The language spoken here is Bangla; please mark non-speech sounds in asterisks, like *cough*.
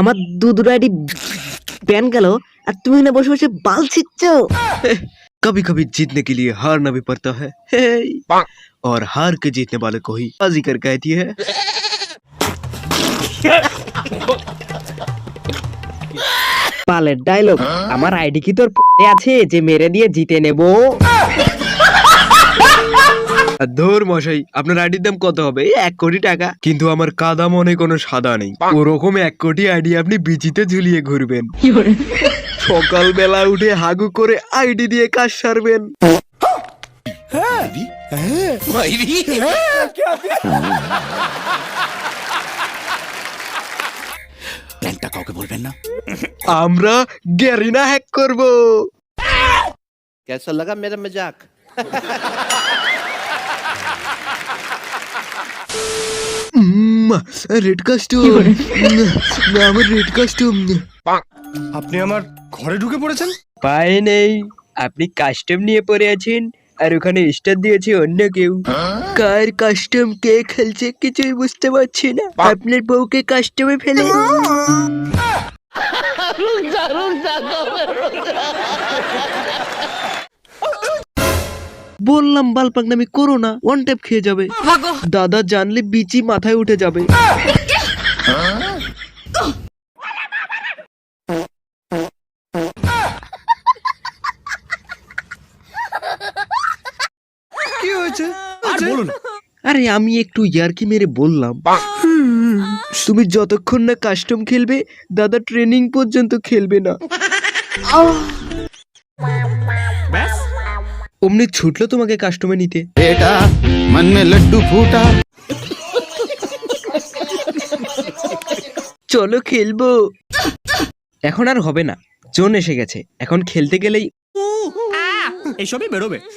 আমার দু দুটো আইডি ব্যান গেল আর তুমি না বসে বসে বাল ছিচ্ছ कभी कभी जीतने के लिए हारना भी पड़ता है हे। और हार के जीतने वाले को ही बाजीगर कहती है পালের ডায়লগ আমার আইডি কি তোর এ আছে যে মেরে দিয়ে জিতে নেব আর ধর মশাই আপনার আইডির দাম কত হবে এই এক কোটি টাকা কিন্তু আমার কাদা মনে কোনো সাদা নেই ওরকম এক কোটি আইডি আপনি বিচিতে ঝুলিয়ে ঘুরবেন সকালবেলা উঠে হাগু করে আইডি দিয়ে কাজ সারবেন প্ল্যানটা কাউকে বলবেন না আমরা গ্যারিনা হ্যাক করব कैसा लगा मेरा मजाक রেড কাস্টম আমার রেড কাস্টম আপনি আমার ঘরে ঢুকে পড়েছেন? পায়ে নেই। আপনি কাস্টম নিয়ে পড়ে আছেন আর ওখানে স্টার দিয়েছে অন্য কেউ। কার কাস্টম কে খেলছে কিছুই বুঝতে পারছি না। আপনার বউকে কাস্টমে ফেলে। বললাম বাল পাকনামি করো না ওয়ান ট্যাপ খেয়ে যাবে। দাদা জানলে বিচি মাথায় উঠে যাবে। কি হয়েছে? বলুন। আরে আমি একটু ইয়ারকি মেরে বললাম। তুমি যতক্ষণ না কাস্টম খেলবে দাদা ট্রেনিং পর্যন্ত খেলবে না। অমনি ছুটলো তোমাকে কাস্টমে নিতে। বেটা মন মে লাড্ডু ফুটা। চলো খেলব। এখন আর হবে না জোন এসে গেছে। এখন খেলতে গেলেই এসবই বেরোবে। *laughs*